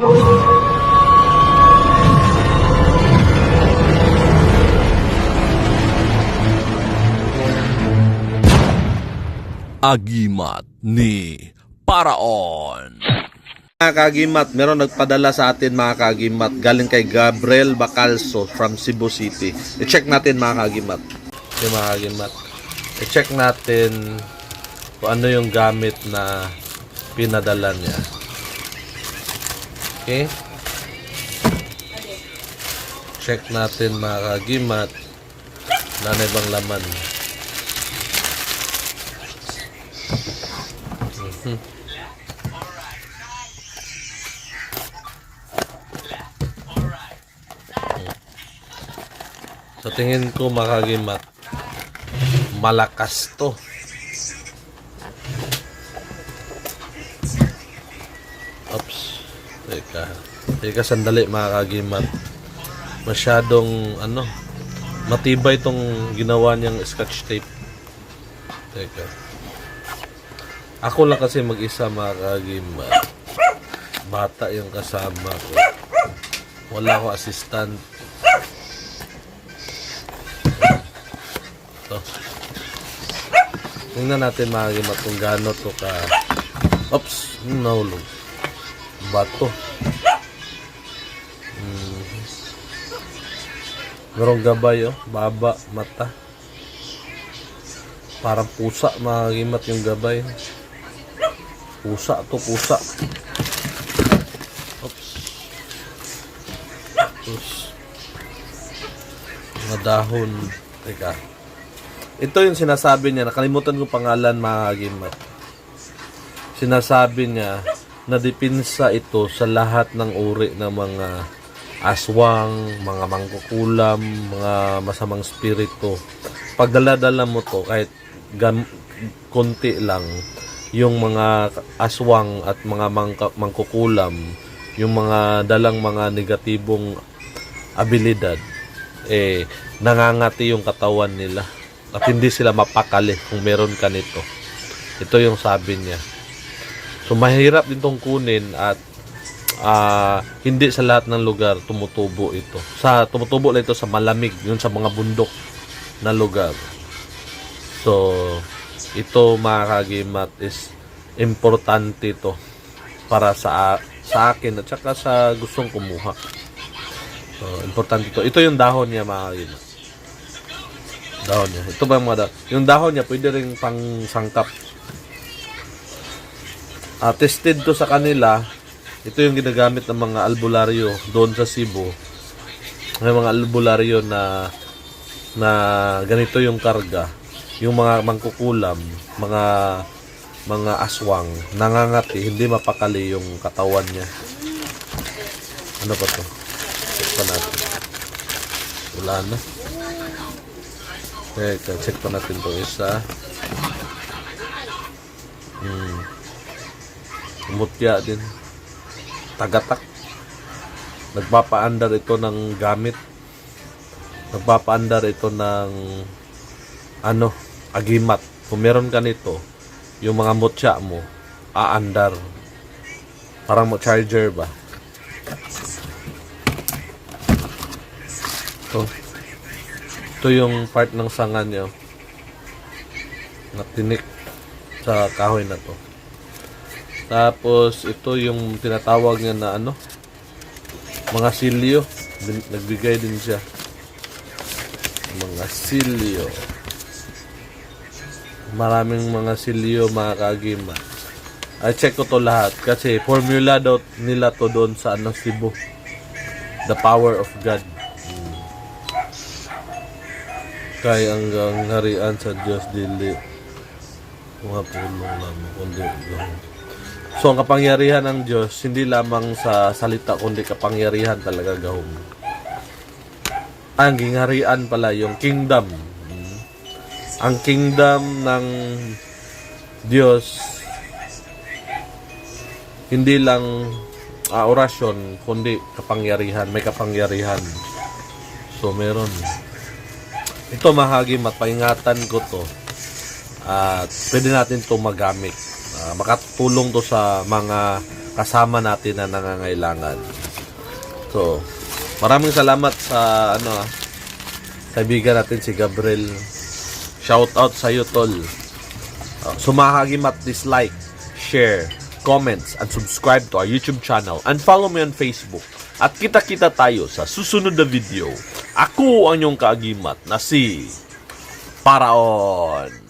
Agimat ni Paraon. Mga kagimat, meron nagpadala sa atin mga kagimat galing kay Gabriel Bacalso from Cebu City. I-check natin mga kagimat. Okay, mga kagimat. I-check natin kung ano yung gamit na pinadala niya. Okay? Check natin mga kagimat na ano ibang laman. Sa tingin ko makagimat, malakas to. Teka. Teka sandali mga kagimat. Masyadong ano, matibay tong ginawa niyang scotch tape. Teka. Ako lang kasi mag-isa mga kagimat. Bata yung kasama ko. Wala ko assistant. to. Tingnan natin mga gimat kung gaano to ka. Oops, nahulog. Bato. Mm. Merong gabay oh, baba, mata. Parang pusa mga gimat yung gabay. Pusa to, pusa. Oops. Oops. Mga. Teka. Ito yung sinasabi niya, nakalimutan ko pangalan mga kagimat. Sinasabi niya na dipinsa ito sa lahat ng uri ng mga aswang, mga mangkukulam, mga masamang spirito. Pag dala-dala mo to, kahit gam- konti lang, yung mga aswang at mga mangka- mangkukulam, yung mga dalang mga negatibong abilidad, eh, nangangati yung katawan nila at hindi sila mapakali kung meron ka nito. Ito yung sabi niya. So mahirap din tong kunin at ah, hindi sa lahat ng lugar tumutubo ito. Sa tumutubo lang ito sa malamig, yun sa mga bundok na lugar. So ito mga kagimat is importante ito para sa sa akin at saka sa gustong kumuha. So, importante ito. Ito yung dahon niya mga kagimat dahon niya. Ito ba yung mga dahon? Yung dahon niya, pwede rin pang sangkap. Ah, tested to sa kanila. Ito yung ginagamit ng mga albularyo doon sa Cebu. May mga albularyo na na ganito yung karga. Yung mga mangkukulam, mga mga aswang, nangangati, hindi mapakali yung katawan niya. Ano pa to? Check pa natin. Wala na. Teka, check pa natin to isa. Hmm. Umutya din. Tagatak. Nagpapaandar ito ng gamit. Nagpapaandar ito ng ano, agimat. Kung meron ka nito, yung mga mutya mo, aandar. Parang mo charger ba? Ito. Ito yung part ng sanga niya. Na tinik sa kahoy na to. Tapos, ito yung tinatawag niya na ano, mga silyo. Bin- Nagbigay din siya. Mga silyo. Maraming mga silyo, mga kagima. I check ko to lahat kasi formula daw nila to doon sa ano, Cebu. The power of God. Kaya hanggang harian sa Diyos dili mga pulong lamang kundi Diyos. So ang kapangyarihan ng Diyos hindi lamang sa salita kundi kapangyarihan talaga gahom. Ang gingharian pala yung kingdom. Ang kingdom ng Diyos hindi lang ah, orasyon kundi kapangyarihan, may kapangyarihan. So meron ito mahagim at paingatan ko to at pwede natin to magamit Ah, makatulong to sa mga kasama natin na nangangailangan. So, maraming salamat sa ano ah, kaibigan natin si Gabriel. Shout out sa iyo tol. Uh, sumahagimat dislike, share, comments, and subscribe to our YouTube channel and follow me on Facebook. At kita-kita tayo sa susunod na video. Ako ang inyong kaagimat na si Paraon.